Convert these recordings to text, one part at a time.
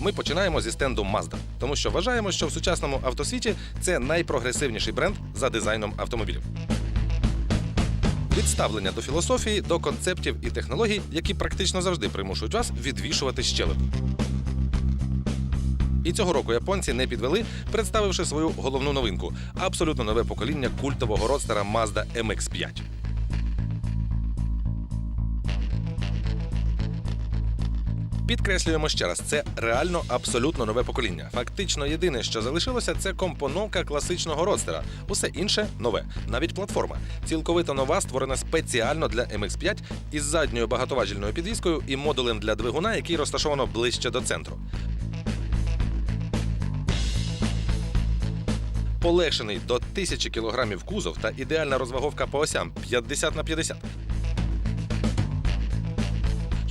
Ми починаємо зі стенду Mazda, тому що вважаємо, що в сучасному автосвіті це найпрогресивніший бренд за дизайном автомобілів. Від ставлення до філософії до концептів і технологій, які практично завжди примушують вас відвішувати щелепу. І цього року японці не підвели, представивши свою головну новинку абсолютно нове покоління культового родстера Mazda MX-5. Підкреслюємо ще раз, це реально абсолютно нове покоління. Фактично, єдине, що залишилося, це компоновка класичного родстера. Усе інше нове. Навіть платформа. Цілковито нова, створена спеціально для MX-5 із задньою багатоважільною підвіскою і модулем для двигуна, який розташовано ближче до центру. Полегшений до 1000 кг кузов та ідеальна розваговка по осям 50 на 50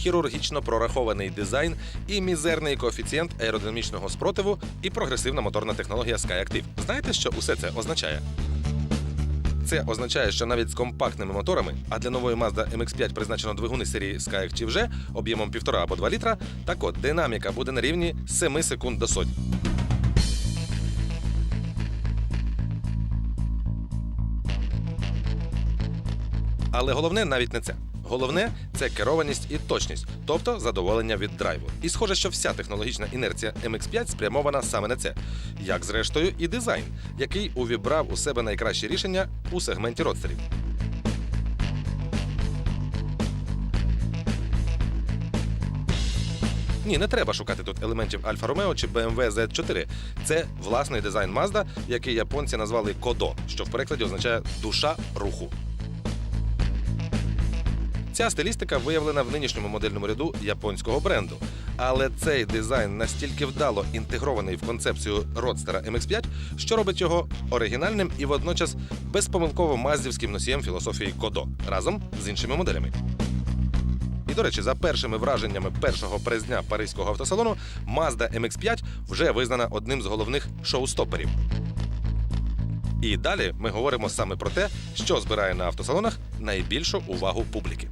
хірургічно прорахований дизайн і мізерний коефіцієнт аеродинамічного спротиву і прогресивна моторна технологія SkyActiv. Знаєте, що усе це означає? Це означає, що навіть з компактними моторами, а для нової Mazda MX-5 призначено двигуни серії SkyActiv G об'ємом 1,5 або 2 літра, так от динаміка буде на рівні 7 секунд до сотні. Але головне навіть не це. Головне це керованість і точність, тобто задоволення від драйву. І схоже, що вся технологічна інерція MX5 спрямована саме на це, як зрештою і дизайн, який увібрав у себе найкращі рішення у сегменті родстерів. Ні, не треба шукати тут елементів Альфа Ромео чи BMW Z4. Це власний дизайн Mazda, який японці назвали Кодо, що в перекладі означає душа руху. Ця стилістика виявлена в нинішньому модельному ряду японського бренду. Але цей дизайн настільки вдало інтегрований в концепцію родстера MX5, що робить його оригінальним і водночас безпомилково маздівським носієм філософії Кодо разом з іншими моделями. І, до речі, за першими враженнями першого призня паризького автосалону, Mazda MX5 вже визнана одним з головних шоу-стоперів. І далі ми говоримо саме про те, що збирає на автосалонах найбільшу увагу публіки.